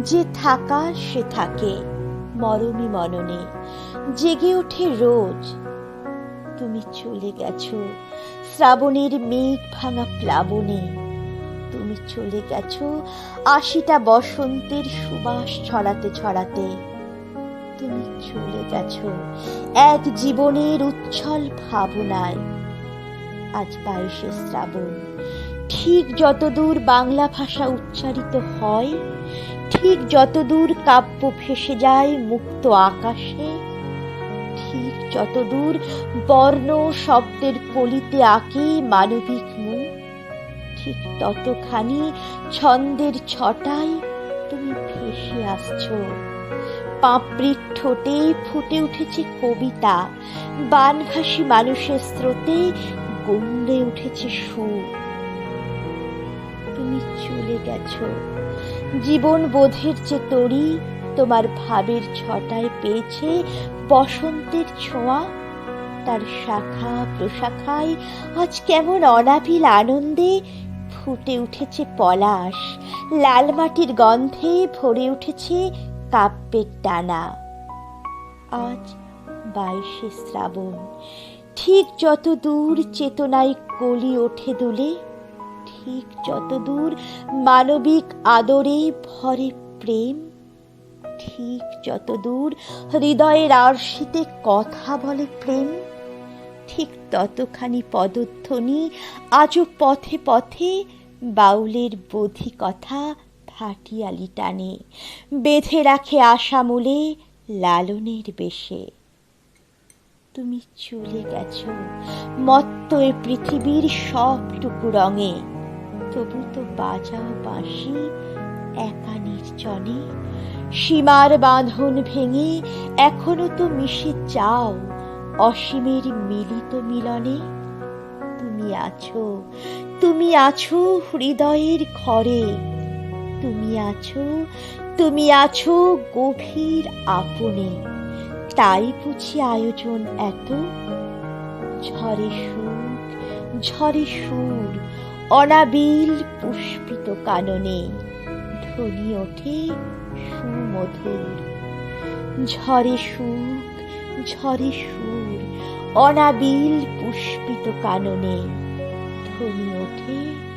যে থাকা, সে থাকে মরমী মননে। জেগে ওঠে রোজ। তুমি চলে গেছো শ্রাবণের মেঘ ভাঙা প্লাবনে। তুমি চলে গেছো আশিটা বসন্তের সুবাস ছড়াতে ছড়াতে। তুমি চলে গেছো এক জীবনের উচ্ছল ভাবনায়। আজ বাইশে শ্রাবণ। ঠিক যতদূর বাংলা ভাষা উচ্চারিত হয় ঠিক যতদূর কাব্য ভেসে যায় মুক্ত আকাশে, ঠিক যতদূর বর্ণ শব্দের পলিতে আঁকে মানবিক মুখ ঠিক ততখানি ছন্দের ছটায় তুমি ভেসে আসছো। পাপড়ির ঠোঁটে ফুটে উঠেছে কবিতা বানভাসী মানুষের স্রোতে গমড়ে উঠেছে সুর। তুমি চলে গেছো। জীবন বোধের যে তরি, তোমার ভাবের ছটায় পেয়েছে বসন্তের ছোঁয়া। তার শাখা প্রশাখায় আজ কেমন অনাবিল আনন্দে ফুটে উঠেছে পলাশ। লাল মাটির গন্ধে ভরে উঠেছে কাব্যের টানা। আজ বাইশে শ্রাবণ, ঠিক যত দূর চেতনায় কলি ওঠে দুলে ঠিক যতদূর মানবিক আদরে ভরে প্রেম, ঠিক যতদূর হৃদয়ের আরশিতে কথা বলে প্রেম, ঠিক ততখানি পদধ্বনি আজও পথে পথে বাউলের বোধি কথা ভাটিয়ালি টানে, বেঁধে রাখে আশামূলে লালনের বেশে। তুমি চলে গেছো মত্ত এ পৃথিবীর সবটুকু রঙে। তবু তো বাজাও বাঁশি, একা নির্জনে। সীমার বাঁধন ভেঙে এখনও তো মিশে যাও অসীমের মিলিত মিলনে। তুমি আছো তুমি আছো হৃদয়ের ঘরে। তুমি আছো তুমি আছো গভীর আপনে। তাই বুঝি আয়োজন এত? ঝরে সুখ, ঝরে সুর অনাবিল পুষ্পিত কাননে ধ্বনি ওঠে সুমধুর। ঝরে সুখ, ঝরে সুর, অনাবিল পুষ্পিত কাননে ধ্বনি ওঠে